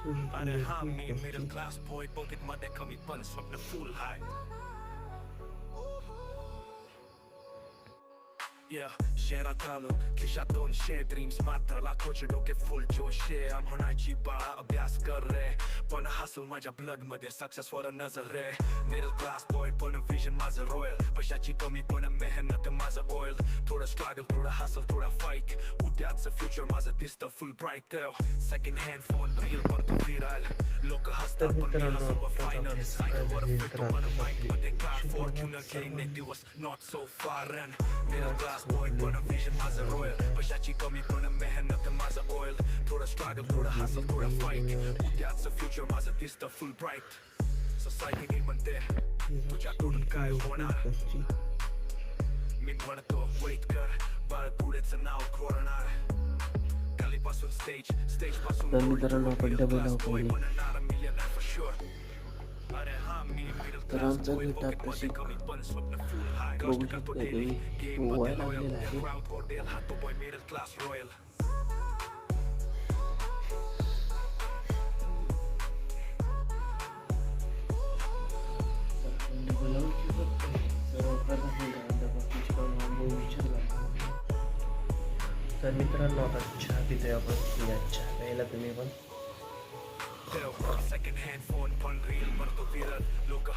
Parehangin, may ng glass boy, bakit madek kami panas, wag na full high. yeah Share tală, chisha don, share dreams Mata la coce, doche full jo, share Am hănai ciba, abia scăre Până hustle, magia blood, mă de success fără năzăre Middle class boy, până vision, maza royal Pășa ciba mi până mehenată, maza oil Tura struggle, tura hustle, tura fight Udeață future, mază pistă, full bright tău Second hand phone, real, până viral Local hustle, până final, super final Cycle, what a fit, o mână mai पण आता mind मध्ये car शिकवण्यात Fortuner सर्व घेईन एक दिवस not so far middle class boy पण vision माझं रॉयल पैशाची कमी पण मेहनत माझं ऑइल थोडं स्ट्रगल थोडं हसल थोडं फाईट उद्याचं फ्युचर माझं दिसतं फुल ब्राईट सोसायटी म्हणते तुझ्याकडून काय होणार मी म्हणतो वेट कर बाळ पुढेचं नाव कोरणार खालीपासून स्टेज स्टेज पासून तर मित्रांनो, आपण डबल नाव पाहिलं. तर आमचा आता शिक- बघू शकता तुम्ही पोवायला लागलेला आहे तर मित्रांनो आता चहा पितोय आपण या चहा प्यायला तुम्ही पण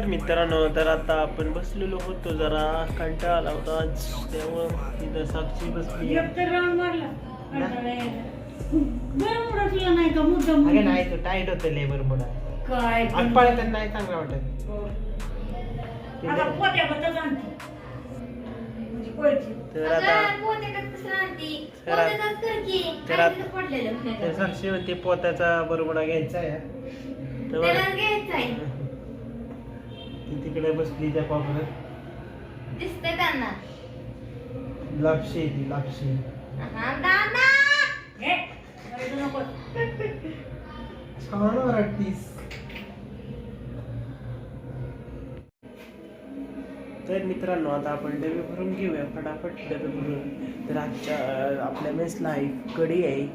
तर मित्रांनो तर आता आपण बसलेलो होतो. जरा कंटाळा आला होता आज. त्यामुळं तिथं साक्षी बसली. उडकलं नाही का? मुद्दाम अगं नाही तो टाईट होतं लेबर मुडा. काय आगपाळ तर नाही चांगला वाटत. हो. म्हणजे तर आता तर साक्षी म्हणते पोताचा बरोबरा घ्यायचा आहे. ती तिकडे बसली त्या कोपऱ्यात दिसतंय त्यांना. लापशी आहे ती लापशी. हा, दादा! हे रडू नको. छान वाटतीस. तर मित्रांनो आता आपण डबे भरून घेऊया फटाफट डबे भरून. तर आजच्या अं, आपल्या मेसला आहे कढी आहे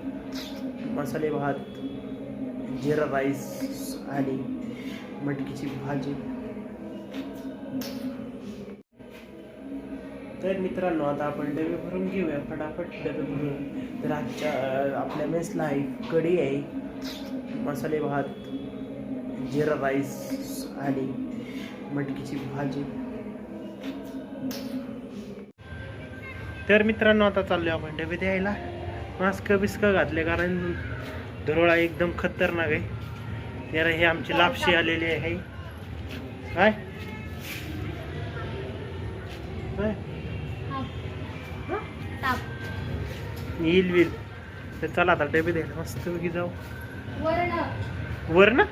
मसाले भात जिरा राईस आणि मटकीची भाजी. तर मित्रांनो आता आपण डबे भरून घेऊया. फटाफट डबे भरून. तर आजच्या आपल्या मेसला आहे कढी आहे. मसाले भात जिरा राईस आणि मटकीची भाजी. तर मित्रांनो आता चाललो आपण डबे द्यायला. मास्क बिस्क घातले कारण धुरोळा एकदम खतरनाक आहे. तर हे आमची लापशी आलेली आहे. काय येईल विल तर चला आता डबे द्यायला. मस्त जाऊ. वरण. ना